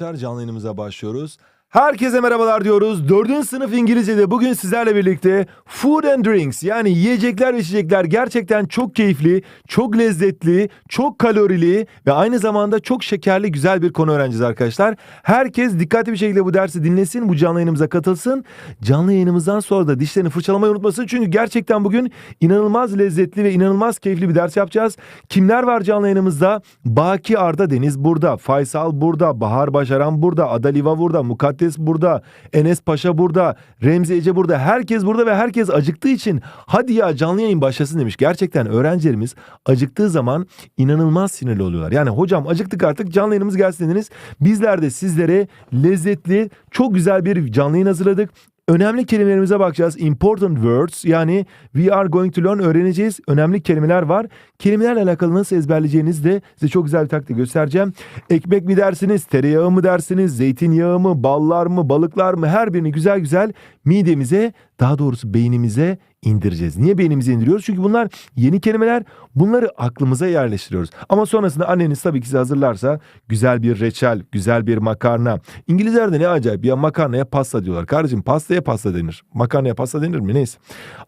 Canlı yayınımıza başlıyoruz. Herkese merhabalar diyoruz. Dördüncü sınıf İngilizce'de bugün sizlerle birlikte food and drinks yani yiyecekler ve içecekler gerçekten çok keyifli, çok lezzetli, çok kalorili ve aynı zamanda çok şekerli güzel bir konu öğreneceğiz arkadaşlar. Herkes dikkatli bir şekilde bu dersi dinlesin, bu canlı yayınımıza katılsın. Canlı yayınımızdan sonra da dişlerini fırçalamayı unutmasın. Çünkü gerçekten bugün inanılmaz lezzetli ve inanılmaz keyifli bir ders yapacağız. Kimler var canlı yayınımızda? Baki Arda Deniz burada, Faysal burada, Bahar Başaran burada, Adaliva burada, Mukaddes burada, Enes Paşa burada, Remzi Ece burada. Herkes burada ve herkes acıktığı için hadi ya canlı yayın başlasın demiş. Gerçekten öğrencilerimiz acıktığı zaman inanılmaz sinirli oluyorlar. Yani hocam acıktık artık canlı yayınımız gelsin dediniz. Bizler de sizlere lezzetli, çok güzel bir canlı yayın hazırladık. Önemli kelimelerimize bakacağız. Important words yani we are going to learn öğreneceğiz. Önemli kelimeler var. Kelimelerle alakalı nasıl ezberleyeceğinizi de size çok güzel bir taktik göstereceğim. Ekmek mi dersiniz, tereyağı mı dersiniz, zeytinyağı mı, ballar mı, balıklar mı her birini güzel güzel midemize daha doğrusu beynimize indireceğiz. Niye beynimize indiriyoruz? Çünkü bunlar yeni kelimeler. Bunları aklımıza yerleştiriyoruz. Ama sonrasında anneniz tabii ki size hazırlarsa güzel bir reçel, güzel bir makarna. İngilizlerde ne acayip ya makarnaya pasta diyorlar. Kardeşim pastaya pasta denir. Makarnaya pasta denir mi? Neyse.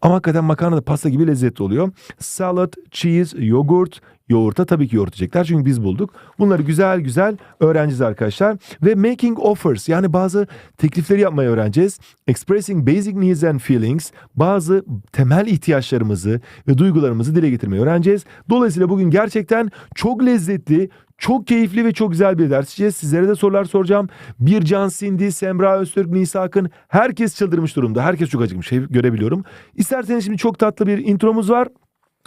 Ama hakikaten makarna da pasta gibi lezzetli oluyor. Salad, cheese, yogurt, Yoğurta tabii ki yoğurt diyecekler çünkü biz bulduk. Bunları güzel güzel öğreneceğiz arkadaşlar. Ve making offers yani bazı teklifleri yapmayı öğreneceğiz. Expressing basic needs and feelings bazı temel ihtiyaçlarımızı ve duygularımızı dile getirmeyi öğreneceğiz. Dolayısıyla bugün gerçekten çok lezzetli, çok keyifli ve çok güzel bir ders işleyeceğiz. Sizlere de sorular soracağım. Bircan Sindi, Semra Öztürk, Nisa Akın herkes çıldırmış durumda. Herkes çok acıkmış şey görebiliyorum. İsterseniz şimdi çok tatlı bir intromuz var.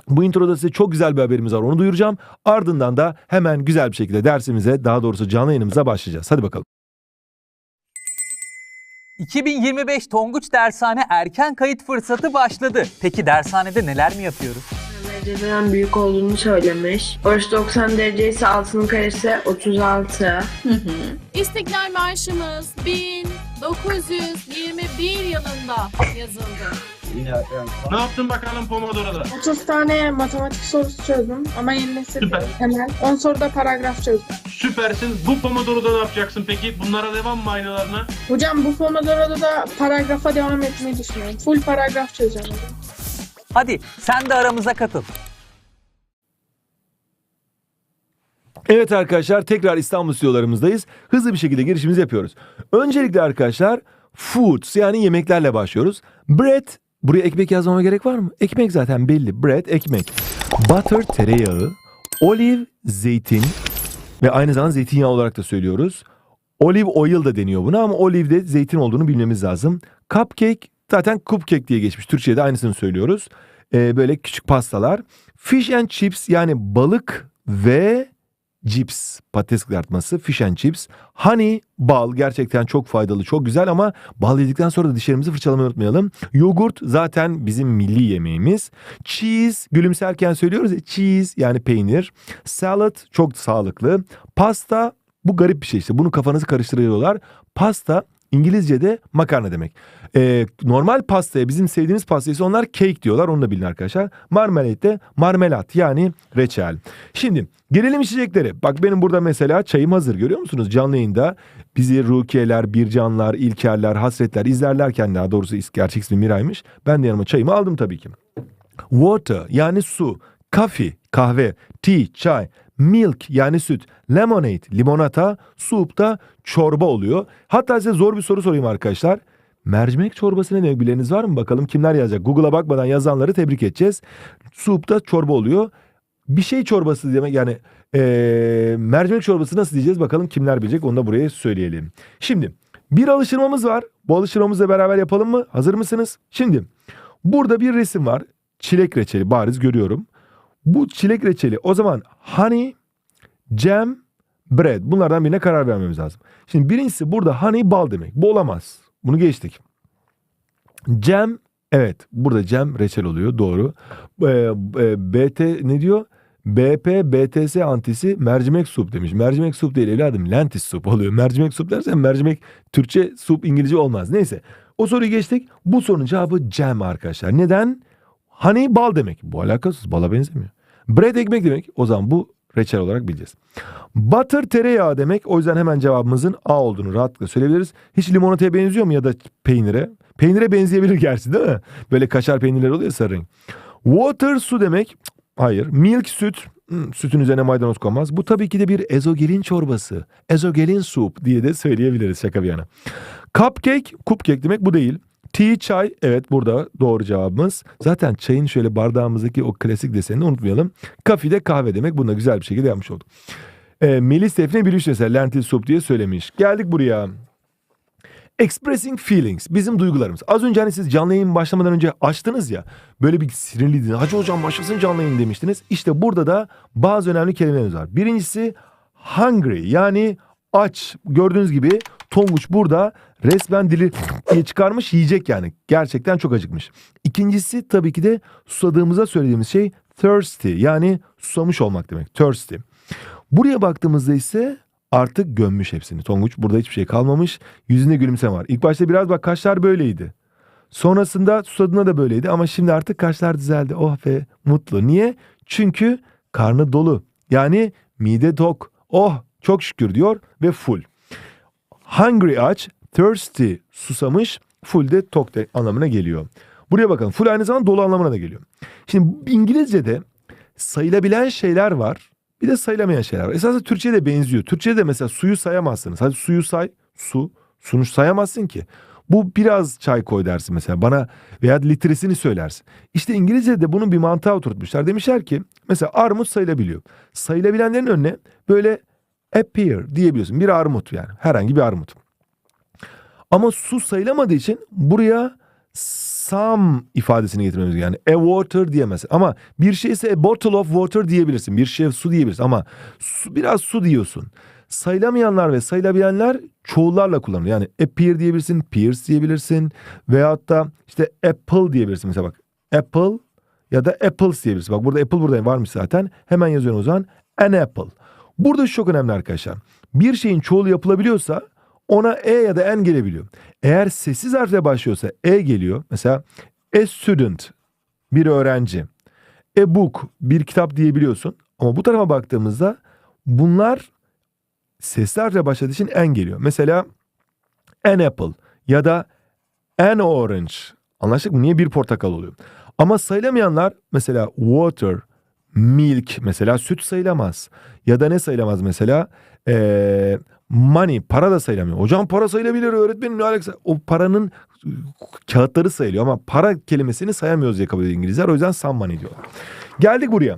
Bu introda size çok güzel bir haberimiz var onu duyuracağım. Ardından da hemen güzel bir şekilde dersimize daha doğrusu canlı yayınımıza başlayacağız. Hadi bakalım. 2025 Tonguç Dershane erken kayıt fırsatı başladı. Peki dershanede neler mi yapıyoruz? Dereceden büyük olduğunu söylemiş. Oruç 90 derece ise altının karesi 36. İstiklal Marşımız 1921 yılında yazıldı. Ne yaptın bakalım Pomodoro'da? 30 tane matematik sorusu çözdüm ama yeni nesil Süper. hemen. 10 soruda paragraf çözdüm. Süpersin. Bu Pomodoro'da ne yapacaksın peki? Bunlara devam mı aynalarına? Hocam bu Pomodoro'da da paragrafa devam etmeyi düşünüyorum. Full paragraf çözeceğim hocam. Hadi sen de aramıza katıl. Evet arkadaşlar tekrar İstanbul stüdyolarımızdayız. Hızlı bir şekilde girişimizi yapıyoruz. Öncelikle arkadaşlar foods yani yemeklerle başlıyoruz. Bread buraya ekmek yazmama gerek var mı? Ekmek zaten belli. Bread ekmek. Butter tereyağı. Olive zeytin ve aynı zamanda zeytinyağı olarak da söylüyoruz. Olive oil da deniyor buna ama olive de zeytin olduğunu bilmemiz lazım. Cupcake zaten cupcake diye geçmiş. Türkçe'de aynısını söylüyoruz. Ee, böyle küçük pastalar. Fish and chips yani balık ve cips, patates kızartması, fish and chips. Honey, bal gerçekten çok faydalı, çok güzel ama bal yedikten sonra da dişlerimizi fırçalamayı unutmayalım. Yogurt zaten bizim milli yemeğimiz. Cheese, gülümserken söylüyoruz ya cheese yani peynir. Salad çok sağlıklı. Pasta bu garip bir şey işte. Bunu kafanızı karıştırıyorlar. Pasta İngilizce'de makarna demek. Ee, normal pastaya bizim sevdiğimiz pastaya onlar cake diyorlar. Onu da bilin arkadaşlar. Marmalade de marmelat yani reçel. Şimdi gelelim içeceklere. Bak benim burada mesela çayım hazır görüyor musunuz? Canlı yayında bizi Rukiyeler, Bircanlar, İlkerler, Hasretler izlerlerken daha doğrusu gerçek ismi Miray'mış. Ben de yanıma çayımı aldım tabii ki. Water yani su, coffee kahve, tea çay, milk yani süt, lemonade limonata, soup da çorba oluyor. Hatta size zor bir soru sorayım arkadaşlar. Mercimek çorbası ne demek bileniniz var mı? Bakalım kimler yazacak? Google'a bakmadan yazanları tebrik edeceğiz. Soup da çorba oluyor. Bir şey çorbası demek yani eee, mercimek çorbası nasıl diyeceğiz? Bakalım kimler bilecek onu da buraya söyleyelim. Şimdi bir alıştırmamız var. Bu alıştırmamızla beraber yapalım mı? Hazır mısınız? Şimdi burada bir resim var. Çilek reçeli bariz görüyorum. Bu çilek reçeli o zaman honey, jam, bread bunlardan birine karar vermemiz lazım. Şimdi birincisi burada honey bal demek. Bu olamaz. Bunu geçtik. Jam evet burada jam reçel oluyor doğru. Ee, e, BT ne diyor? BP BTS antisi mercimek sup demiş. Mercimek sup değil evladım lentis sup oluyor. Mercimek sup dersen mercimek Türkçe sup İngilizce olmaz. Neyse o soruyu geçtik. Bu sorunun cevabı jam arkadaşlar. Neden? Honey bal demek. Bu alakasız bala benzemiyor. Bread ekmek demek. O zaman bu reçel olarak bileceğiz. Butter tereyağı demek. O yüzden hemen cevabımızın A olduğunu rahatlıkla söyleyebiliriz. Hiç limonataya benziyor mu ya da peynire? Peynire benzeyebilir gerçi değil mi? Böyle kaşar peynirleri oluyor sarı renk. Water su demek. Hayır. Milk süt. Hmm, sütün üzerine maydanoz konmaz. Bu tabii ki de bir ezogelin çorbası. Ezogelin soup diye de söyleyebiliriz şaka bir yana. Cupcake, cupcake demek bu değil. Tea çay evet burada doğru cevabımız. Zaten çayın şöyle bardağımızdaki o klasik desenini unutmayalım. Kafi de kahve demek. Bunu da güzel bir şekilde yapmış olduk. E, Melis Defne Bilüş mesela lentil soup diye söylemiş. Geldik buraya. Expressing feelings bizim duygularımız. Az önce hani siz canlı yayın başlamadan önce açtınız ya böyle bir sinirliydiniz. Hacı hocam başlasın canlı yayın demiştiniz. İşte burada da bazı önemli kelimelerimiz var. Birincisi hungry yani aç. Gördüğünüz gibi Tonguç burada resmen dili çıkarmış yiyecek yani. Gerçekten çok acıkmış. İkincisi tabii ki de susadığımıza söylediğimiz şey thirsty yani susamış olmak demek. Thirsty. Buraya baktığımızda ise artık gömmüş hepsini. Tonguç burada hiçbir şey kalmamış. Yüzünde gülümseme var. İlk başta biraz bak kaşlar böyleydi. Sonrasında susadığında da böyleydi ama şimdi artık kaşlar düzeldi. Oh be mutlu. Niye? Çünkü karnı dolu. Yani mide tok. Oh çok şükür diyor ve full. Hungry aç, thirsty susamış, full de tok de anlamına geliyor. Buraya bakalım. Full aynı zamanda dolu anlamına da geliyor. Şimdi İngilizce'de sayılabilen şeyler var. Bir de sayılamayan şeyler var. Esasında Türkçe'ye de benziyor. Türkçe'de mesela suyu sayamazsınız. Hadi suyu say. Su. Sunu sayamazsın ki. Bu biraz çay koy dersin mesela bana veya litresini söylersin. İşte İngilizce'de bunun bir mantığa oturtmuşlar. Demişler ki mesela armut sayılabiliyor. Sayılabilenlerin önüne böyle appear diyebiliyorsun. Bir armut yani herhangi bir armut. Ama su sayılamadığı için buraya some ifadesini getirmemiz gerekiyor. Yani a water diyemezsin. Ama bir şey ise a bottle of water diyebilirsin. Bir şey su diyebilirsin ama su, biraz su diyorsun. Sayılamayanlar ve sayılabilenler çoğullarla kullanılıyor. Yani appear diyebilirsin, pears diyebilirsin veyahut da işte apple diyebilirsin. Mesela bak apple ya da apples diyebilirsin. Bak burada apple burada varmış zaten. Hemen yazıyorum o zaman an apple. Burada şu çok önemli arkadaşlar. Bir şeyin çoğulu yapılabiliyorsa ona e ya da n gelebiliyor. Eğer sessiz harfle başlıyorsa e geliyor. Mesela a student bir öğrenci. A book bir kitap diyebiliyorsun. Ama bu tarafa baktığımızda bunlar sesli harfle başladığı için n geliyor. Mesela an apple ya da an orange. Anlaştık mı? Niye bir portakal oluyor? Ama sayılamayanlar mesela water, milk mesela süt sayılamaz. Ya da ne sayılamaz mesela? Ee, money para da sayılamıyor. Hocam para sayılabilir öğretmenim ne alakası? O paranın kağıtları sayılıyor ama para kelimesini sayamıyoruz diye kabul ediyor İngilizler. O yüzden some money diyorlar. Geldik buraya.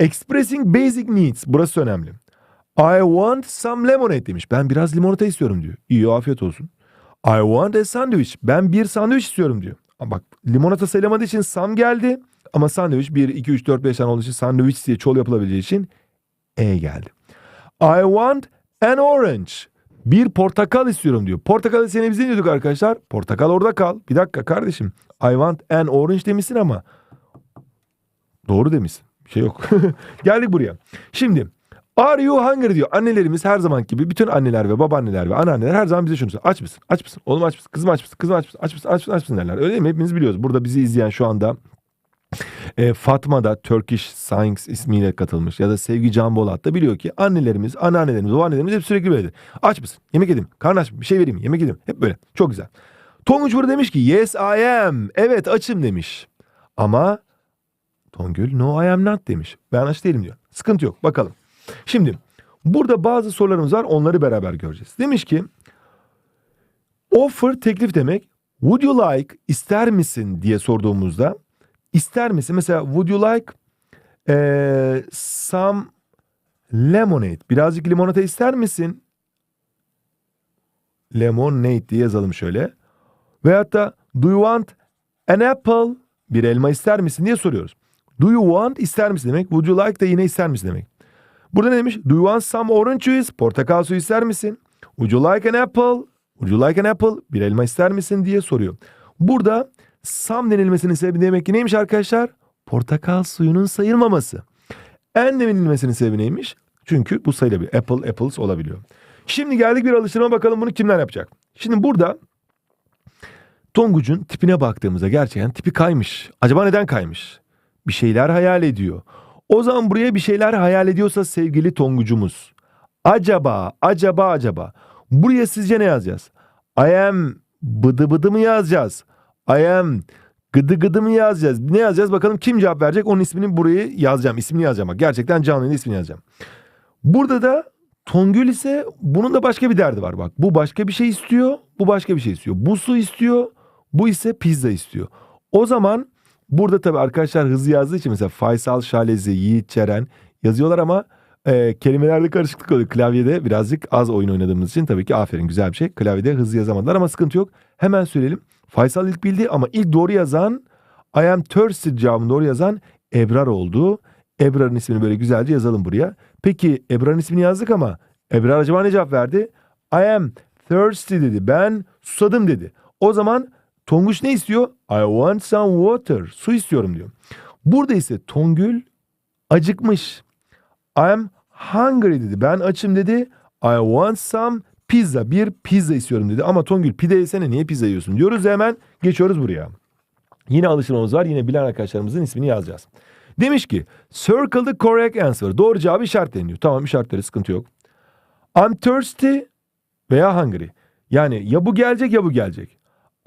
Expressing basic needs. Burası önemli. I want some lemonade demiş. Ben biraz limonata istiyorum diyor. İyi afiyet olsun. I want a sandwich. Ben bir sandviç istiyorum diyor. Bak limonata sayılamadığı için some geldi. Ama sandviç 1, 2, 3, 4, 5 tane olduğu için sandviç diye çoğul yapılabileceği için E geldi. I want an orange. Bir portakal istiyorum diyor. Portakal seni biz diyorduk arkadaşlar? Portakal orada kal. Bir dakika kardeşim. I want an orange demişsin ama doğru demişsin. Bir şey yok. Geldik buraya. Şimdi Are you hungry diyor. Annelerimiz her zaman gibi bütün anneler ve babaanneler ve anneanneler her zaman bize şunu söylüyor. Aç mısın? Aç mısın? Oğlum aç mısın? Kızım aç mısın? Kızım aç mısın? Aç mısın? Aç mısın? Aç mısın derler. Öyle değil mi? Hepimiz biliyoruz. Burada bizi izleyen şu anda e, Fatma da Turkish Science ismiyle katılmış ya da Sevgi Can Bolat da biliyor ki annelerimiz, anneannelerimiz, babaannelerimiz hep sürekli böyledir. Aç mısın? Yemek yedim. Karnı aç? Bir şey vereyim? Yemek yedim. Hep böyle. Çok güzel. Tonguç burada demiş ki yes I am. Evet açım demiş. Ama Tongül no I am not demiş. Ben aç değilim diyor. Sıkıntı yok. Bakalım. Şimdi burada bazı sorularımız var. Onları beraber göreceğiz. Demiş ki offer teklif demek. Would you like ister misin diye sorduğumuzda ister misin? Mesela would you like eee, some lemonade? Birazcık limonata ister misin? Lemonade diye yazalım şöyle. Veyahut da do you want an apple? Bir elma ister misin diye soruyoruz. Do you want ister misin demek. Would you like de yine ister misin demek. Burada ne demiş? Do you want some orange juice? Portakal suyu ister misin? Would you like an apple? Would you like an apple? Bir elma ister misin diye soruyor. Burada some denilmesinin sebebi demek ki neymiş arkadaşlar? Portakal suyunun sayılmaması. En denilmesinin sebebi neymiş? Çünkü bu sayılabilir. Apple, apples olabiliyor. Şimdi geldik bir alıştırma bakalım bunu kimler yapacak? Şimdi burada Tonguç'un tipine baktığımızda gerçekten tipi kaymış. Acaba neden kaymış? Bir şeyler hayal ediyor. O zaman buraya bir şeyler hayal ediyorsa sevgili Tongucumuz. Acaba, acaba, acaba. Buraya sizce ne yazacağız? I am bıdı bıdı mı yazacağız? I am gıdı gıdı mı yazacağız? Ne yazacağız? Bakalım kim cevap verecek? Onun ismini buraya yazacağım. İsmini yazacağım. Bak gerçekten canlının ismini yazacağım. Burada da Tongül ise bunun da başka bir derdi var. Bak bu başka bir şey istiyor. Bu başka bir şey istiyor. Bu su istiyor. Bu ise pizza istiyor. O zaman burada tabii arkadaşlar hızlı yazdığı için mesela Faysal, Şalezi, Yiğit, Ceren yazıyorlar ama e, kelimelerde karışıklık oluyor. Klavyede birazcık az oyun oynadığımız için tabii ki aferin güzel bir şey. Klavyede hızlı yazamadılar ama sıkıntı yok. Hemen söyleyelim. Faysal ilk bildi ama ilk doğru yazan I am thirsty cevabını doğru yazan Ebrar oldu. Ebrar'ın ismini böyle güzelce yazalım buraya. Peki Ebrar'ın ismini yazdık ama Ebrar acaba ne cevap verdi? I am thirsty dedi. Ben susadım dedi. O zaman Tonguç ne istiyor? I want some water. Su istiyorum diyor. Burada ise Tongül acıkmış. I am hungry dedi. Ben açım dedi. I want some pizza. Bir pizza istiyorum dedi. Ama Tongül pide yesene niye pizza yiyorsun diyoruz hemen geçiyoruz buraya. Yine alışılmamız var. Yine bilen arkadaşlarımızın ismini yazacağız. Demiş ki circle the correct answer. Doğru cevabı işaretleniyor. Tamam işaretleri sıkıntı yok. I'm thirsty veya hungry. Yani ya bu gelecek ya bu gelecek.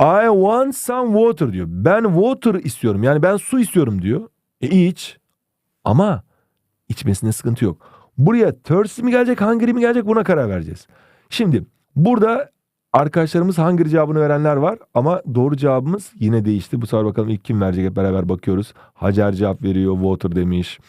I want some water diyor. Ben water istiyorum. Yani ben su istiyorum diyor. E iç. Ama içmesinde sıkıntı yok. Buraya thirsty mi gelecek, hungry mi gelecek buna karar vereceğiz. Şimdi burada arkadaşlarımız hungry cevabını verenler var ama doğru cevabımız yine değişti. Bu sefer bakalım ilk kim verecek hep beraber bakıyoruz. Hacer cevap veriyor, water demiş.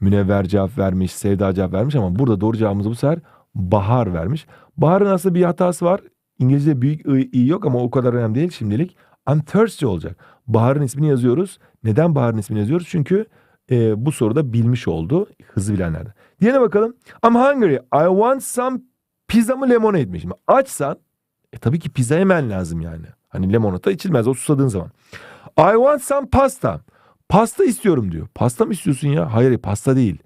Münevver cevap vermiş, Sevda cevap vermiş ama burada doğru cevabımız bu sefer Bahar vermiş. Bahar'ın aslında bir hatası var. İngilizce büyük i, i yok ama o kadar önemli değil şimdilik. I'm thirsty olacak. Bahar'ın ismini yazıyoruz. Neden Bahar'ın ismini yazıyoruz? Çünkü e, bu soruda bilmiş oldu. Hızlı bilenlerden. Diğerine bakalım. I'm hungry. I want some pizza mı lemonade mi? Şimdi açsan e, tabii ki pizza yemen lazım yani. Hani limonata içilmez o susadığın zaman. I want some pasta. Pasta istiyorum diyor. Pasta mı istiyorsun ya? Hayır pasta değil.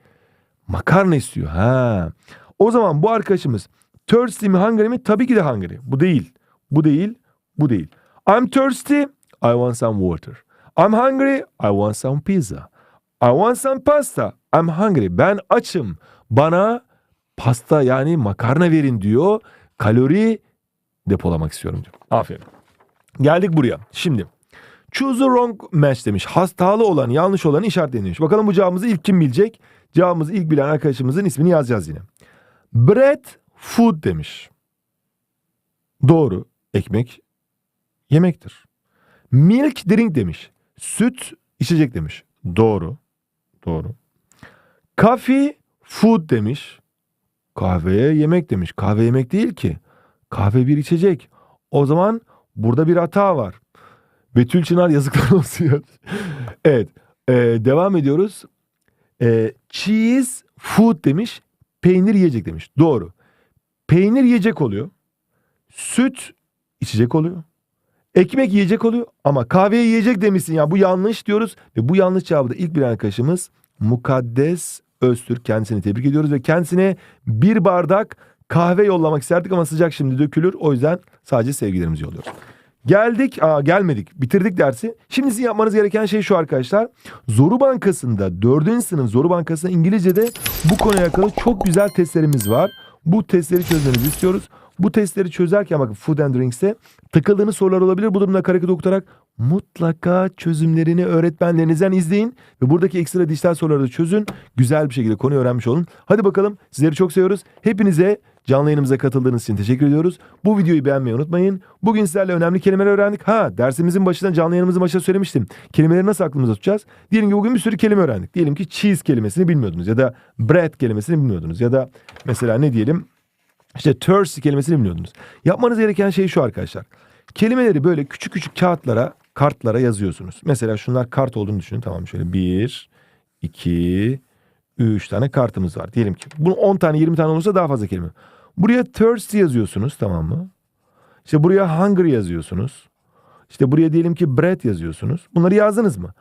Makarna istiyor. Ha. O zaman bu arkadaşımız thirsty mi hungry mi? Tabii ki de hungry. Bu değil. Bu değil. Bu değil. I'm thirsty. I want some water. I'm hungry. I want some pizza. I want some pasta. I'm hungry. Ben açım. Bana pasta yani makarna verin diyor. Kalori depolamak istiyorum diyor. Aferin. Geldik buraya. Şimdi choose the wrong match demiş. Hatalı olan, yanlış olanı işaretlenmiş. Bakalım bu cevabımızı ilk kim bilecek? Cevabımızı ilk bilen arkadaşımızın ismini yazacağız yine. Bread food demiş. Doğru. Ekmek yemektir. Milk drink demiş. Süt içecek demiş. Doğru. Doğru. Coffee food demiş. Kahveye yemek demiş. Kahve yemek değil ki. Kahve bir içecek. O zaman burada bir hata var. Betül Çınar yazıklar olsun. ya. evet. e, devam ediyoruz. E, cheese food demiş. Peynir yiyecek demiş. Doğru. Peynir yiyecek oluyor. Süt içecek oluyor. Ekmek yiyecek oluyor ama kahveyi yiyecek demişsin ya bu yanlış diyoruz ve bu yanlış cevabı da ilk bir arkadaşımız Mukaddes Öztürk kendisini tebrik ediyoruz ve kendisine bir bardak kahve yollamak isterdik ama sıcak şimdi dökülür o yüzden sadece sevgilerimizi yolluyoruz. Geldik, aa gelmedik, bitirdik dersi. Şimdi sizin yapmanız gereken şey şu arkadaşlar. Zoru Bankası'nda, 4. sınıf Zoru Bankası'nda İngilizce'de bu konuya alakalı çok güzel testlerimiz var. Bu testleri çözmenizi istiyoruz. Bu testleri çözerken bakın Food and Drinks'te takıldığınız sorular olabilir. Bu durumda karekod okutarak mutlaka çözümlerini öğretmenlerinizden izleyin. Ve buradaki ekstra dijital soruları da çözün. Güzel bir şekilde konuyu öğrenmiş olun. Hadi bakalım sizleri çok seviyoruz. Hepinize canlı yayınımıza katıldığınız için teşekkür ediyoruz. Bu videoyu beğenmeyi unutmayın. Bugün sizlerle önemli kelimeler öğrendik. Ha dersimizin başında canlı yayınımızın başında söylemiştim. Kelimeleri nasıl aklımıza tutacağız? Diyelim ki bugün bir sürü kelime öğrendik. Diyelim ki cheese kelimesini bilmiyordunuz ya da bread kelimesini bilmiyordunuz ya da mesela ne diyelim işte thirsty kelimesini bilmiyordunuz. Yapmanız gereken şey şu arkadaşlar. Kelimeleri böyle küçük küçük kağıtlara, kartlara yazıyorsunuz. Mesela şunlar kart olduğunu düşünün. Tamam şöyle bir, iki, üç tane kartımız var. Diyelim ki bunun 10 tane 20 tane olursa daha fazla kelime. Buraya thirsty yazıyorsunuz tamam mı? İşte buraya hungry yazıyorsunuz. İşte buraya diyelim ki bread yazıyorsunuz. Bunları yazdınız mı?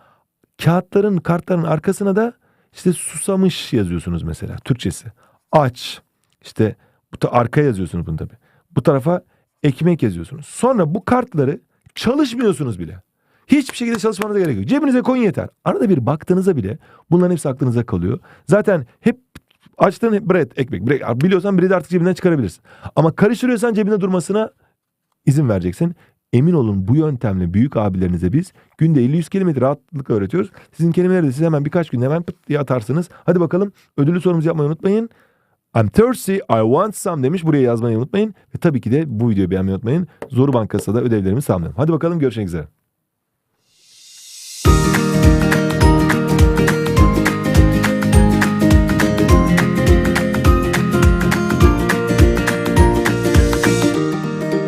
Kağıtların, kartların arkasına da işte susamış yazıyorsunuz mesela Türkçesi. Aç. İşte bu ta- arka yazıyorsunuz bunu tabii. Bu tarafa ekmek yazıyorsunuz. Sonra bu kartları çalışmıyorsunuz bile. Hiçbir şekilde çalışmanıza gerek yok. Cebinize koyun yeter. Arada bir baktığınızda bile bunların hepsi aklınıza kalıyor. Zaten hep açtığın bread, ekmek, bread, biliyorsan bread artık cebinden çıkarabilirsin. Ama karıştırıyorsan cebinde durmasına izin vereceksin. Emin olun bu yöntemle büyük abilerinize biz günde 50-100 kelime rahatlıkla öğretiyoruz. Sizin kelimeleri de siz hemen birkaç günde hemen pıt diye atarsınız. Hadi bakalım ödüllü sorumuzu yapmayı unutmayın. I'm thirsty, I want some demiş. Buraya yazmayı unutmayın. Ve tabii ki de bu videoyu beğenmeyi unutmayın. Zoru Bankası'da da ödevlerimi sağlayalım. Hadi bakalım görüşmek üzere.